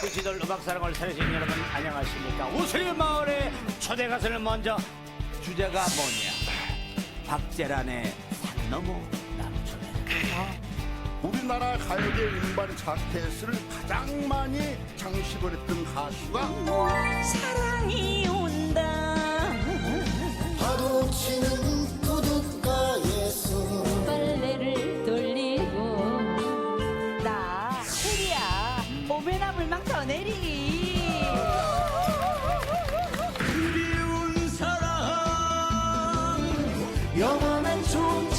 그 시절 음악 사랑을 살리신 여러분 안녕하십니까? 우슬 마을의 초대 가수를 먼저 주제가 뭐냐? 박재란의 산 넘어 남촌에 우리나라 가요계 음반 차트에서를 가장 많이 장식을 했던 가수가 사랑이 온다 파도 치는 한방 더 내리기. 그리운 사랑 영원한 존재